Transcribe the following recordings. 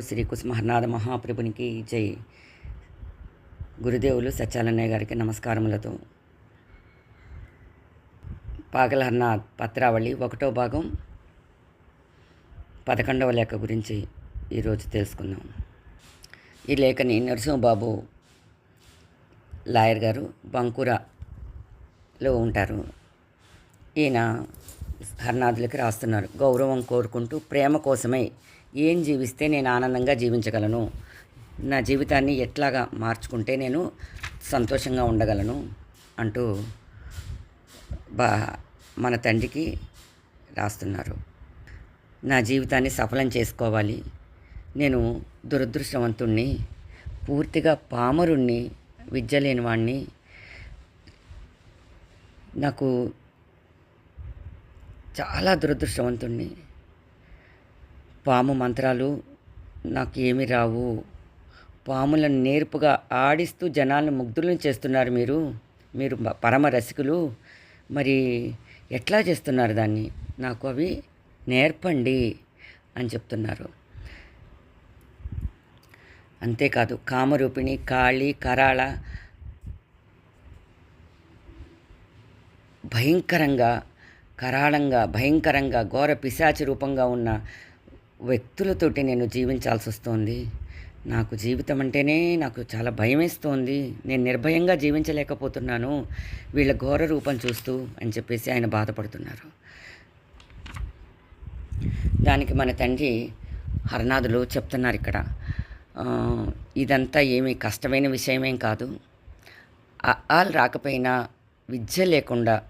శ్రీ కుసుమహర్నాథ మహాప్రభునికి జై. గురుదేవులు సత్యాలన్నయ్య గారికి నమస్కారములతో. పాగలహర్నాథ్ పత్రావళి ఒకటో భాగం పదకొండవ లేఖ గురించి ఈరోజు తెలుసుకుందాం. ఈ లేఖని నరసింహబాబు లాయర్ గారు బంకురాలో ఉంటారు. ఈయన హర్నాథులకి రాస్తున్నారు. గౌరవం కోరుకుంటూ ప్రేమ కోసమై ఏం జీవిస్తే నేను ఆనందంగా జీవించగలను? నా జీవితాన్ని ఎట్లాగా మార్చుకుంటే నేను సంతోషంగా ఉండగలను? అంటూ బా మన తండ్రికి రాస్తున్నారు. నా జీవితాన్ని సఫలం చేసుకోవాలి. నేను దురదృష్టవంతుణ్ణి పూర్తిగా పామరుణ్ణి విద్య లేని వాణ్ణి నాకు చాలా దురదృష్టవంతుణ్ణి. పాము మంత్రాలు నాకు ఏమి రావు. పాములను నేర్పుగా ఆడిస్తూ జనాలను ముగ్ధులను చేస్తున్నారు మీరు. మీరు పరమ రసికులు. మరి ఎట్లా చేస్తున్నారు దాన్ని? నాకు అవి నేర్పండి అని చెప్తున్నారు. అంతేకాదు కామరూపిణి కాళి కరాళ భయంకరంగా కరాళంగా భయంకరంగా ఘోర పిశాచి రూపంగా ఉన్న వ్యక్తులతోటి నేను జీవించాల్సి వస్తుంది నాకు జీవితం అంటేనే నాకు చాలా భయం వేస్తోంది నేను నిర్భయంగా జీవించలేకపోతున్నాను. వీళ్ళ ఘోర రూపం చూస్తూ అని చెప్పేసి ఆయన బాధపడుతున్నారు. దానికి మన తండ్రి హరనాథులు చెప్తున్నారు ఇక్కడ. ఇదంతా ఏమీ కష్టమైన విషయమేం కాదు. ఆల్ రాకపోయినా విద్య లేకుండా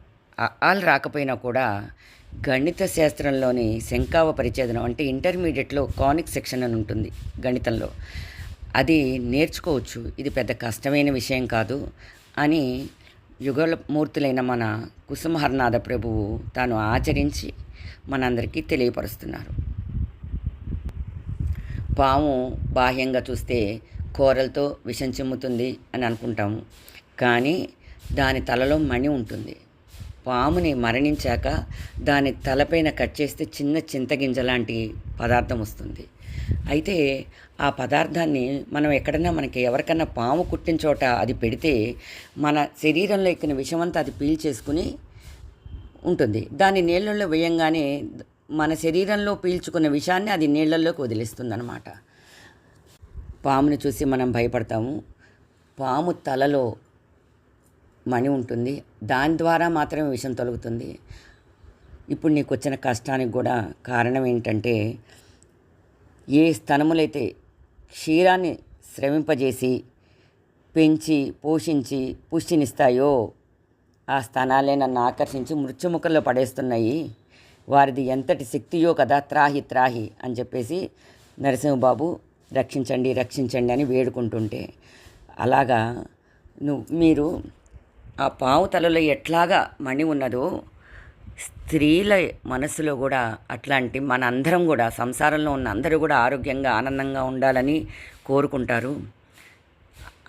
ఆల్ రాకపోయినా కూడా గణిత శాస్త్రంలోని శంకావ పరిచ్ఛేదనం అంటే ఇంటర్మీడియట్లో కానిక్ సెక్షన్ అని ఉంటుంది గణితంలో. అది నేర్చుకోవచ్చు. ఇది పెద్ద కష్టమైన విషయం కాదు అని యుగలమూర్తులైన మన కుసుమహర్నాథ ప్రభువు తాను ఆచరించి మనందరికీ తెలియపరుస్తున్నారు. పాము బాహ్యంగా చూస్తే కూరలతో విషం చిమ్ముతుంది అని అనుకుంటాము. కానీ దాని తలలో మణి ఉంటుంది. పాముని మరణించాక దాని తలపైన కట్ చేస్తే చిన్న చింతగింజ లాంటి పదార్థం వస్తుంది. అయితే ఆ పదార్థాన్ని మనం ఎక్కడైనా మనకి ఎవరికన్నా పాము కుట్టిన చోట అది పెడితే మన శరీరంలో ఎక్కిన విషమంతా అది పీల్చేసుకుని ఉంటుంది. దాన్ని నీళ్ళల్లో వేయంగానే మన శరీరంలో పీల్చుకున్న విషాన్ని అది నీళ్ళల్లోకి వదిలేస్తుంది అనమాట పాముని చూసి మనం భయపడతాము. పాము తలలో మణి ఉంటుంది. దాని ద్వారా మాత్రమే విషం తొలగుతుంది. ఇప్పుడు నీకు వచ్చిన కష్టానికి కూడా కారణం ఏంటంటే ఏ స్తనములైతే క్షీరాన్ని శ్రమింపజేసి పెంచి పోషించి పుష్టినిస్తాయో ఆ స్థానాలే నన్ను ఆకర్షించి మృత్యుముఖంలో పడేస్తున్నాయి. వారిది ఎంతటి శక్తియో కదా త్రాహి త్రాహి అని చెప్పేసి నరసింహబాబు రక్షించండి రక్షించండి అని వేడుకుంటుంటే అలాగా నువ్వు మీరు ఆ పావు తలలో ఎట్లాగా మణి ఉన్నదో స్త్రీల మనసులో కూడా అట్లాంటి మన అందరం కూడా సంసారంలో ఉన్న అందరూ కూడా ఆరోగ్యంగా ఆనందంగా ఉండాలని కోరుకుంటారు.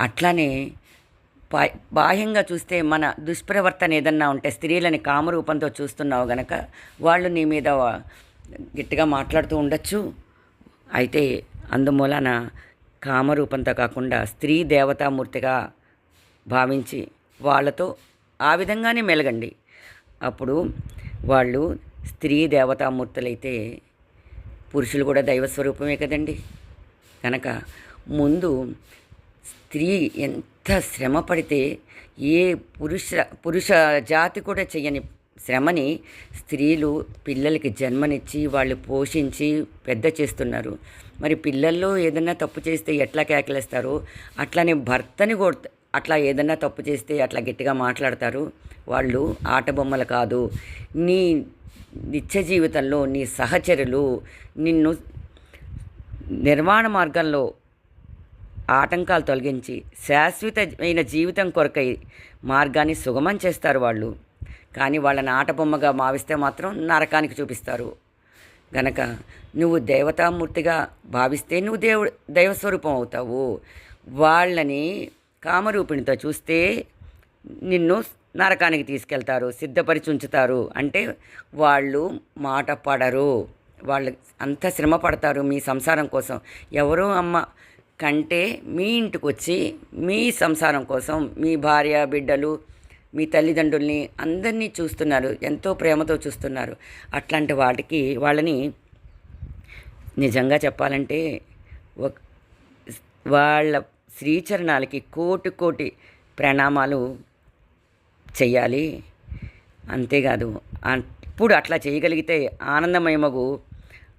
అట్లానే బా బాహ్యంగా చూస్తే మన దుష్ప్రవర్తన ఏదన్నా ఉంటే స్త్రీలని కామరూపంతో చూస్తున్నావు గనక వాళ్ళు నీ మీద గట్టిగా మాట్లాడుతూ ఉండొచ్చు. అయితే అందుమూలన కామరూపంతో కాకుండా స్త్రీ దేవతామూర్తిగా భావించి వాళ్ళతో ఆ విధంగానే మెలగండి. అప్పుడు వాళ్ళు స్త్రీ దేవతామూర్తులైతే పురుషులు కూడా దైవస్వరూపమే కదండి. కనుక ముందు స్త్రీ ఎంత శ్రమ పడితే ఏ పురుష పురుష జాతి కూడా చెయ్యని శ్రమని స్త్రీలు పిల్లలకి జన్మనిచ్చి వాళ్ళు పోషించి పెద్ద చేస్తున్నారు. మరి పిల్లల్లో ఏదైనా తప్పు చేస్తే ఎట్లా కేకలేస్తారు అట్లానే భర్తని కూడా అట్లా ఏదన్నా తప్పు చేస్తే అట్లా గట్టిగా మాట్లాడతారు. వాళ్ళు ఆట బొమ్మలు కాదు. నీ నిత్య జీవితంలో నీ సహచరులు నిన్ను నిర్మాణ మార్గంలో ఆటంకాలు తొలగించి శాశ్వతమైన జీవితం కొరకై మార్గాన్ని సుగమం చేస్తారు వాళ్ళు. కానీ వాళ్ళని ఆట బొమ్మగా భావిస్తే మాత్రం నరకానికి చూపిస్తారు. గనక నువ్వు దేవతామూర్తిగా భావిస్తే నువ్వు దేవుడు దైవస్వరూపం అవుతావు. వాళ్ళని కామరూపిణితో చూస్తే నిన్ను నరకానికి తీసుకెళ్తారు సిద్ధపరిచి ఉంచుతారు అంటే వాళ్ళు మాట పడరు. వాళ్ళు అంత శ్రమ పడతారు మీ సంసారం కోసం. ఎవరో అమ్మ కంటే మీ ఇంటికి వచ్చి మీ సంసారం కోసం మీ భార్య బిడ్డలు మీ తల్లిదండ్రుల్ని అందరినీ చూస్తున్నారు ఎంతో ప్రేమతో చూస్తున్నారు. అట్లాంటి వాటికి వాళ్ళని నిజంగా చెప్పాలంటే వాళ్ళ శ్రీచరణాలకి కోటి కోటి ప్రణామాలు చెయ్యాలి. అంతేకాదు అప్పుడు అట్లా చేయగలిగితే ఆనందమయమగు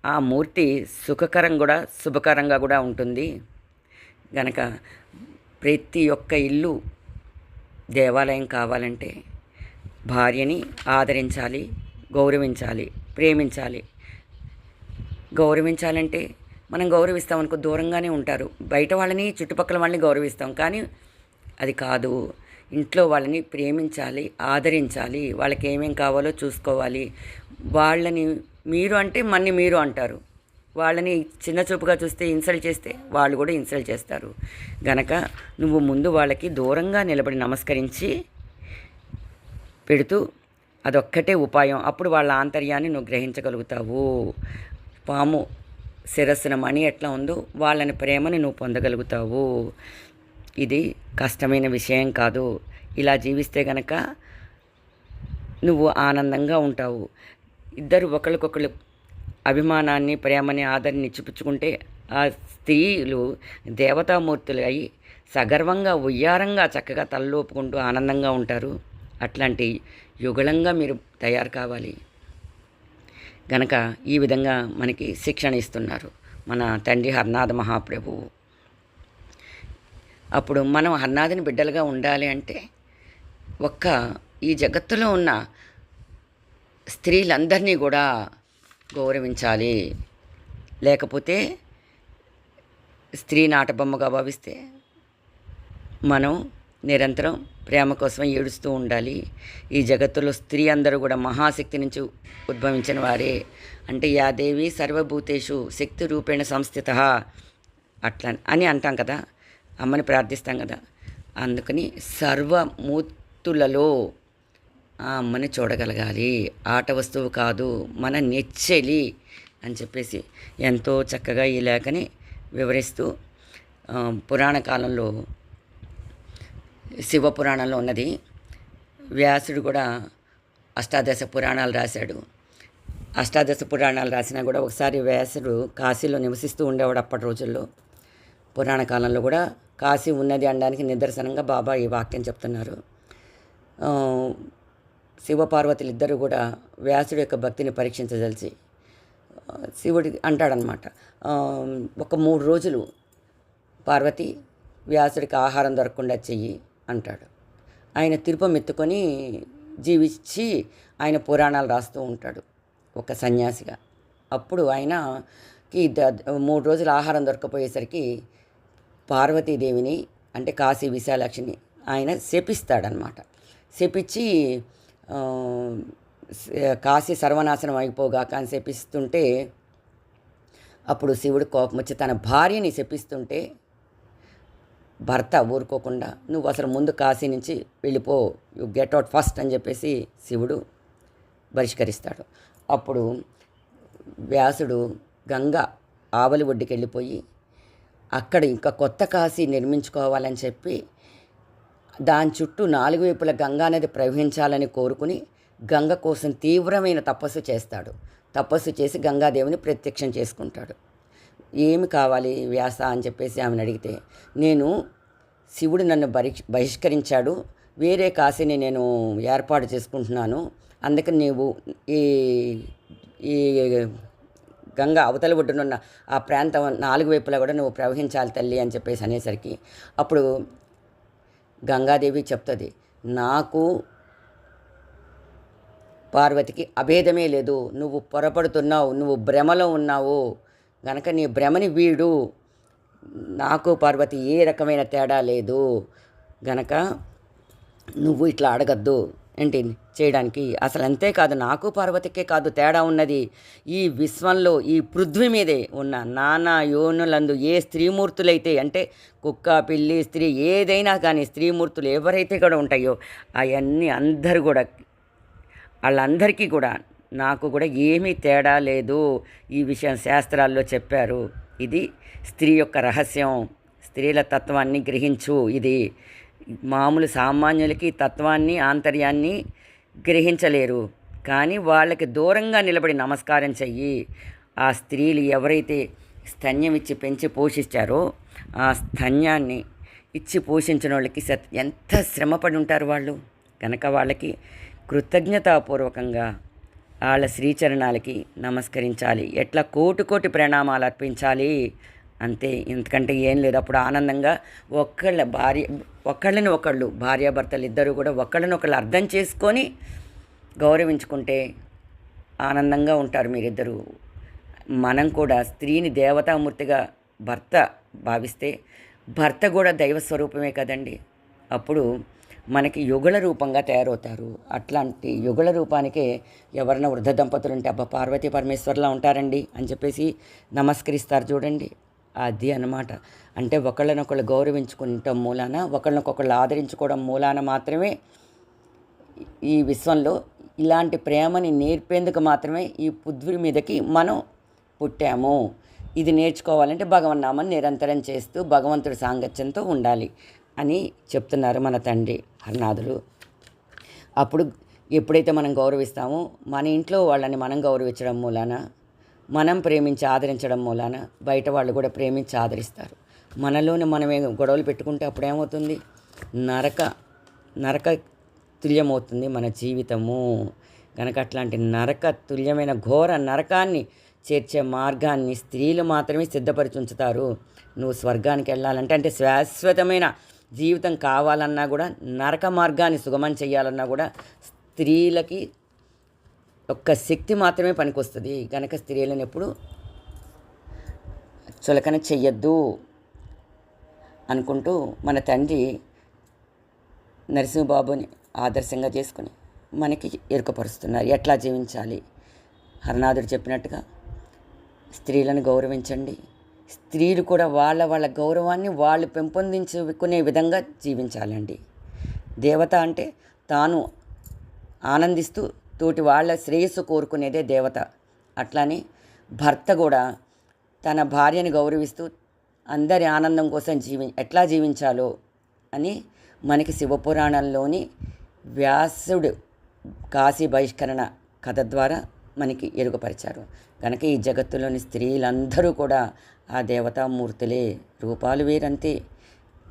ఆ మూర్తి సుఖకరం కూడా శుభకరంగా కూడా ఉంటుంది. గనక ప్రతి ఒక్క ఇల్లు దేవాలయం కావాలంటే భార్యని ఆదరించాలి గౌరవించాలి ప్రేమించాలి. గౌరవించాలంటే మనం గౌరవిస్తాం అనుకో దూరంగానే ఉంటారు. బయట వాళ్ళని చుట్టుపక్కల వాళ్ళని గౌరవిస్తాం. కానీ అది కాదు. ఇంట్లో వాళ్ళని ప్రేమించాలి ఆదరించాలి. వాళ్ళకి ఏమేం కావాలో చూసుకోవాలి. వాళ్ళని మీరు అంటే మన్ని మీరు అంటారు. వాళ్ళని చిన్న చూపుగా చూస్తే ఇన్సల్ట్ చేస్తే వాళ్ళు కూడా ఇన్సల్ట్ చేస్తారు. గనక నువ్వు ముందు వాళ్ళకి దూరంగా నిలబడి నమస్కరించి పెడుతూ అదొక్కటే ఉపాయం. అప్పుడు వాళ్ళ ఆంతర్యాన్ని నువ్వు గ్రహించగలుగుతావు. పాము శిరస్సున మణి ఎట్లా ఉందో వాళ్ళని ప్రేమని నువ్వు పొందగలుగుతావు. ఇది కష్టమైన విషయం కాదు. ఇలా జీవిస్తే గనక నువ్వు ఆనందంగా ఉంటావు. ఇద్దరు ఒకరికొకరు అభిమానాన్ని ప్రేమని ఆదరణ ఇచ్చిపుచ్చుకుంటే ఆ స్త్రీలు దేవతామూర్తులు అయి సగర్వంగా ఉయ్యారంగా చక్కగా తలలోపుకుంటూ ఆనందంగా ఉంటారు. అట్లాంటి యుగళంగా మీరు తయారు కావాలి. గనక ఈ విధంగా మనకి శిక్షణ ఇస్తున్నారు. మన తండ్రి హర్నాథ మహాప్రభువు అప్పుడు మనం హర్నాథుని బిడ్డలుగా ఉండాలి అంటే ఒక్క ఈ జగత్తులో ఉన్న స్త్రీలందరినీ కూడా గౌరవించాలి. లేకపోతే స్త్రీ నాటబొమ్మగా భావిస్తే మనం నిరంతరం ప్రేమ కోసం ఏడుస్తూ ఉండాలి. ఈ జగత్తులో స్త్రీ అందరూ కూడా మహాశక్తి నుంచి ఉద్భవించిన వారే. అంటే యాదేవి సర్వభూతేషు శక్తి రూపేణ సంస్థిత అట్లా అని అంటాం కదా. అమ్మని ప్రార్థిస్తాం కదా. అందుకని సర్వమూర్తులలో ఆ అమ్మని చూడగలగాలి. ఆట వస్తువు కాదు మన నెచ్చెలి అని చెప్పేసి ఎంతో చక్కగా ఈ లేఖని వివరిస్తూ పురాణ కాలంలో శివ పురాణంలో ఉన్నది. వ్యాసుడు కూడా అష్టాదశ పురాణాలు రాశాడు. అష్టాదశ పురాణాలు రాసినా కూడా ఒకసారి వ్యాసుడు కాశీలో నివసిస్తూ ఉండేవాడు అప్పటి రోజుల్లో. పురాణ కాలంలో కూడా కాశీ ఉన్నది అనడానికి నిదర్శనంగా బాబా ఈ వాక్యం చెప్తున్నారు. శివపార్వతులు ఇద్దరు కూడా వ్యాసుడి యొక్క భక్తిని పరీక్షించదలిచి శివుడి అంటాడనమాట. ఒక మూడు రోజులు పార్వతి వ్యాసుడికి ఆహారం దొరకకుండా చెయ్యి అంటాడు. ఆయన తిరుపం ఎత్తుకొని జీవించి ఆయన పురాణాలు రాస్తూ ఉంటాడు ఒక సన్యాసిగా. అప్పుడు ఆయనకి మూడు రోజులు ఆహారం దొరకపోయేసరికి పార్వతీదేవిని అంటే కాశీ విశాలాక్షిని ఆయన శపిస్తాడనమాట. శపించి కాశీ సర్వనాశనం అయిపోగాక అని శపిస్తుంటే అప్పుడు శివుడు కోపం వచ్చి తన భార్యని శపిస్తుంటే భర్త ఊరుకోకుండా నువ్వు అసలు ముందు కాశీ నుంచి వెళ్ళిపో యు గెట్ అవుట్ ఫస్ట్ అని చెప్పేసి శివుడు బహిష్కరిస్తాడు. అప్పుడు వ్యాసుడు గంగ ఆవలి ఒడ్డుకి వెళ్ళిపోయి అక్కడ ఇంకా కొత్త కాశీ నిర్మించుకోవాలని చెప్పి దాని చుట్టూ నాలుగు వైపుల గంగా నది ప్రవహించాలని కోరుకుని గంగ కోసం తీవ్రమైన తపస్సు చేస్తాడు. తపస్సు చేసి గంగాదేవిని ప్రత్యక్షం చేసుకుంటాడు. ఏమి కావాలి వ్యాస అని చెప్పేసి ఆమెను అడిగితే నేను శివుడు నన్ను బరి బహిష్కరించాడు. వేరే కాశీని నేను ఏర్పాటు చేసుకుంటున్నాను. అందుకని నీవు ఈ ఈ గంగా అవతల ఒడ్డునున్న ఆ ప్రాంతం నాలుగు వైపులా కూడా నువ్వు ప్రవహించాలి తల్లి అని చెప్పేసి అనేసరికి అప్పుడు గంగాదేవి చెప్తుంది నాకు పార్వతికి అభేదమే లేదు. నువ్వు పొరపడుతున్నావు. నువ్వు భ్రమలో ఉన్నావు. గనక నీ భ్రమని వీడు నాకు పార్వతి ఏ రకమైన తేడా లేదు గనక నువ్వు ఇట్లా అడగద్దు ఏంటి చేయడానికి? అసలు అంతేకాదు నాకు పార్వతికే కాదు తేడా ఉన్నది. ఈ విశ్వంలో ఈ పృథ్వీ మీదే ఉన్న నానా యోనులందు ఏ స్త్రీమూర్తులైతే అంటే కుక్క పిల్లి స్త్రీ ఏదైనా కానీ స్త్రీమూర్తులు ఎవరైతే కూడా ఉంటాయో అవన్నీ అందరూ కూడా వాళ్ళందరికీ కూడా నాకు కూడా ఏమీ తేడా లేదు. ఈ విషయం శాస్త్రాల్లో చెప్పారు. ఇది స్త్రీ యొక్క రహస్యం. స్త్రీల తత్వాన్ని గ్రహించు. ఇది మామూలు సామాన్యులకి తత్వాన్ని ఆంతర్యాన్ని గ్రహించలేరు. కానీ వాళ్ళకి దూరంగా నిలబడి నమస్కారం చెయ్యి. ఆ స్త్రీలు ఎవరైతే స్తన్యం ఇచ్చి పెంచి పోషించారో ఆ స్తన్యాన్ని ఇచ్చి పోషించిన వాళ్ళకి ఎంత శ్రమపడి ఉంటారు వాళ్ళు? కనుక వాళ్ళకి కృతజ్ఞతాపూర్వకంగా వాళ్ళ శ్రీచరణాలకి నమస్కరించాలి. ఎట్లా కోటి కోటి ప్రణామాలు అర్పించాలి? అంతే ఎందుకంటే ఏం లేదు. అప్పుడు ఆనందంగా ఒక్కళ్ళ భార్య ఒకళ్ళని ఒకళ్ళు భార్యాభర్తలు ఇద్దరు కూడా ఒకళ్ళని ఒకళ్ళు అర్థం చేసుకొని గౌరవించుకుంటే ఆనందంగా ఉంటారు మీరిద్దరూ. మనం కూడా స్త్రీని దేవతామూర్తిగా భర్త భావిస్తే భర్త కూడా దైవ స్వరూపమే కదండి. అప్పుడు మనకి యుగుల రూపంగా తయారవుతారు. అట్లాంటి యుగుల రూపానికే ఎవరైనా వృద్ధ దంపతులు ఉంటే అబ్బా పార్వతీ పరమేశ్వర్లా ఉంటారండి అని చెప్పేసి నమస్కరిస్తారు చూడండి. అది అన్నమాట. అంటే ఒకళ్ళనొకళ్ళు గౌరవించుకుంటాం మూలాన ఒకళ్ళనొకళ్ళు ఆదరించుకోవడం మూలాన మాత్రమే ఈ విశ్వంలో ఇలాంటి ప్రేమని నేర్పేందుకు మాత్రమే ఈ పృథ్వీ మీదకి మనం పుట్టాము. ఇది నేర్చుకోవాలంటే భగవన్నామని నిరంతరం చేస్తూ భగవంతుడి సాంగత్యంతో ఉండాలి. అని చెప్తున్నారు మన తండ్రి హరినాథులు. అప్పుడు ఎప్పుడైతే మనం గౌరవిస్తామో మన ఇంట్లో వాళ్ళని మనం గౌరవించడం మూలాన మనం ప్రేమించి ఆదరించడం మూలాన బయట వాళ్ళు కూడా ప్రేమించి ఆదరిస్తారు. మనలోనే మనమే గొడవలు పెట్టుకుంటే అప్పుడేమవుతుంది నరక నరక తుల్యమవుతుంది మన జీవితము. కనుక అట్లాంటి నరక తుల్యమైన ఘోర నరకాన్ని చేర్చే మార్గాన్ని స్త్రీలు మాత్రమే సిద్ధపరిచి ఉంచుతారు. నువ్వు స్వర్గానికి వెళ్ళాలంటే అంటే శాశ్వతమైన జీవితం కావాలన్నా కూడా నరక మార్గాన్ని సుగమం చేయాలన్నా కూడా స్త్రీలకి ఒక్క శక్తి మాత్రమే పనికొస్తుంది. కనుక స్త్రీలను ఎప్పుడు చులకన చెయ్యొద్దు అనుకుంటూ మన తండ్రి నరసింహబాబుని ఆదర్శంగా చేసుకుని మనకి ఎరుకపరుస్తున్నారు. ఎట్లా జీవించాలి? హరనాథుడు చెప్పినట్టుగా స్త్రీలను గౌరవించండి. స్త్రీలు కూడా వాళ్ళ వాళ్ళ గౌరవాన్ని వాళ్ళు పెంపొందించుకునే విధంగా జీవించాలండి. దేవత అంటే తాను ఆనందిస్తూ తోటి వాళ్ళ శ్రేయస్సు కోరుకునేదే దేవత. అట్లానే భర్త కూడా తన భార్యని గౌరవిస్తూ అందరి ఆనందం కోసం జీవి ఎట్లా జీవించాలో అని మనకి శివపురాణంలోని వ్యాసుడు కాశీ బహిష్కరణ కథ ద్వారా మనకి ఎరుగుపరిచారు. కనుక ఈ జగత్తులోని స్త్రీలందరూ కూడా ఆ దేవతామూర్తులే రూపాలు వేరంతే.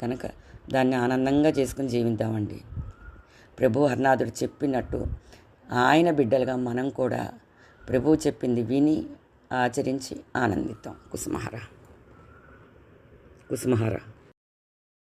కనుక దాన్ని ఆనందంగా చేసుకుని జీవిద్దామండి. ప్రభు హర్నాథుడు చెప్పినట్టు ఆయన బిడ్డలుగా మనం కూడా ప్రభువు చెప్పింది విని ఆచరించి ఆనందిద్దాం. కుసుమహార. కుసుమహారా.